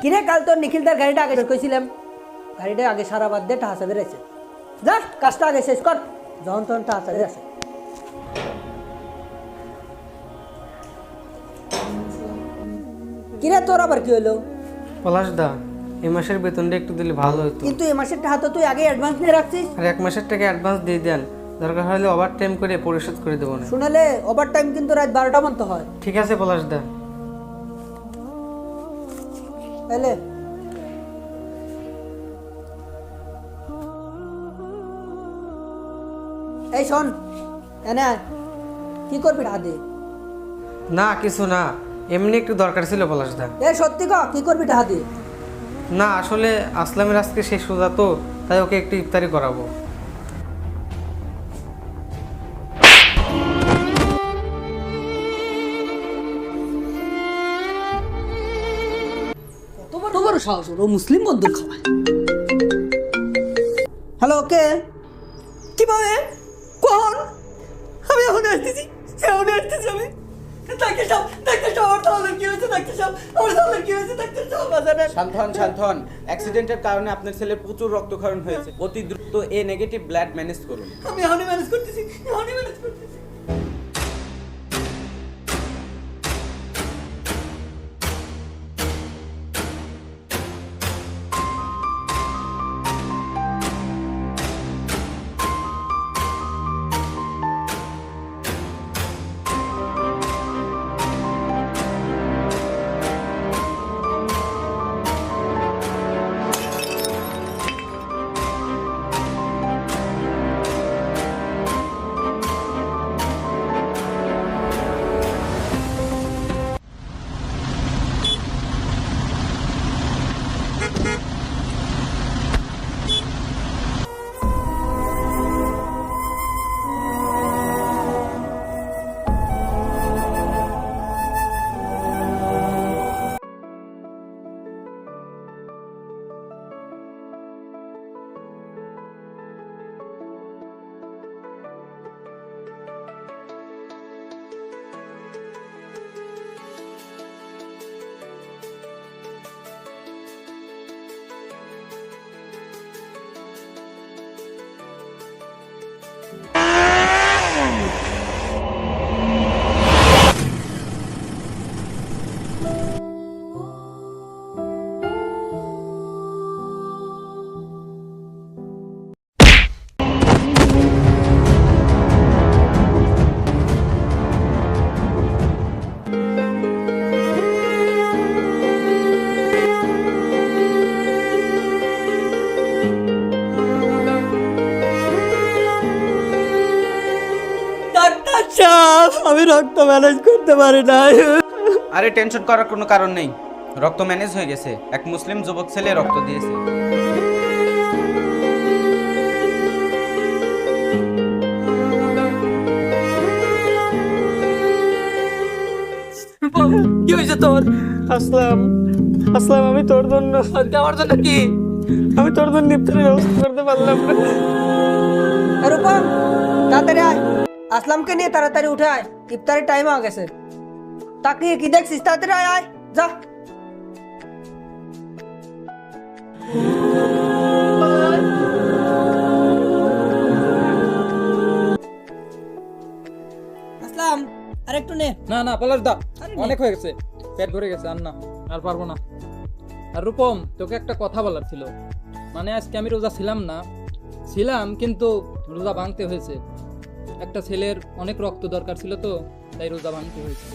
কিরে কাল তোর নিখিলদার গাড়িটা আগে কইছিলাম? গাড়িটা আগে সারা বাদ দিয়ে টাহাসা বেড়েছে যা কাজটা আগে শেষ কর। যখন তখন টাহাসা বেড়েছে কিরে তোর আবার কি হলো? পলাশ দা এই মাসের বেতনটা একটু দিলে ভালো হতো। কিন্তু এ মাসের টাকা তো তুই আগে অ্যাডভান্স নিয়ে রাখছিস। আর এক মাসের টাকা অ্যাডভান্স দিয়ে দেন। দরকার হলে ওভার টাইম করে পরিশোধ করে দেবো না। শুনালে ওভার টাইম কিন্তু রাত বারোটা মতো হয়। ঠিক আছে পলাশ দা। এলে এই শোন এনে আয়। কি করবি দিয়ে না কিছু না। এমনি একটু দরকার ছিল পলাশ দা এ সত্যি ক কি করবি দিয়ে না আসলে আসলামের আজকে শেষ রোজা তো তাই ওকে একটু ইফতারি করাবো। তোমার সাহস ওর মুসলিম বন্ধু খাওয়ায়। হ্যালো কে? কীভাবে কখন আমি এখন আসতেছি এখন আসতেছি আমি। ডাক্তার সাহেব ডাক্তার সাহেব আমার তাহলে কি হয়েছে ডাক্তার সাহেব? আমার তাহলে কি হয়েছে ডাক্তার সাহেব? বাজারে শান্ত হন অ্যাক্সিডেন্টের কারণে আপনার ছেলের প্রচুর রক্তক্ষরণ হয়েছে। অতি দ্রুত এ নেগেটিভ ব্লাড ম্যানেজ করুন। আমি এখনই ম্যানেজ করতেছি এখনই ম্যানেজ করতেছি। সাহেব আমি রক্ত ম্যানেজ করতে পারি না আরে টেনশন করার কোনো কারণ নেই। রক্ত ম্যানেজ হয়ে গেছে। এক মুসলিম যুবক ছেলে রক্ত দিয়েছে। কি হয়েছে তোর? আসলাম। আসলাম আমি তোর জন্য। আমার জন্য কি? আমি তোর জন্য ইফতারি ব্যবস্থা করতে পারলাম না। রূপম তাড়াতাড়ি আয়। আসলামকে নিয়ে তাড়াতাড়ি উঠে আয়। ইফতারের টাইম হয়ে গেছে। তাকিয়ে কি দেখছিস? তাড়াতাড়ি আয় আয় যা। আসলাম। আরেকটু নে। না না পলাশ দা। অনেক হয়ে গেছে। পেট ভরে গেছে আর না আর পারব না। আর রূপম তোকে একটা কথা বলার ছিল। মানে আজকে আমি রোজা ছিলাম না। ছিলাম কিন্তু রোজা ভাঙতে হয়েছে। একটা ছেলের অনেক রক্ত দরকার ছিল তো তাই রোজা ভাঙতে হয়েছে।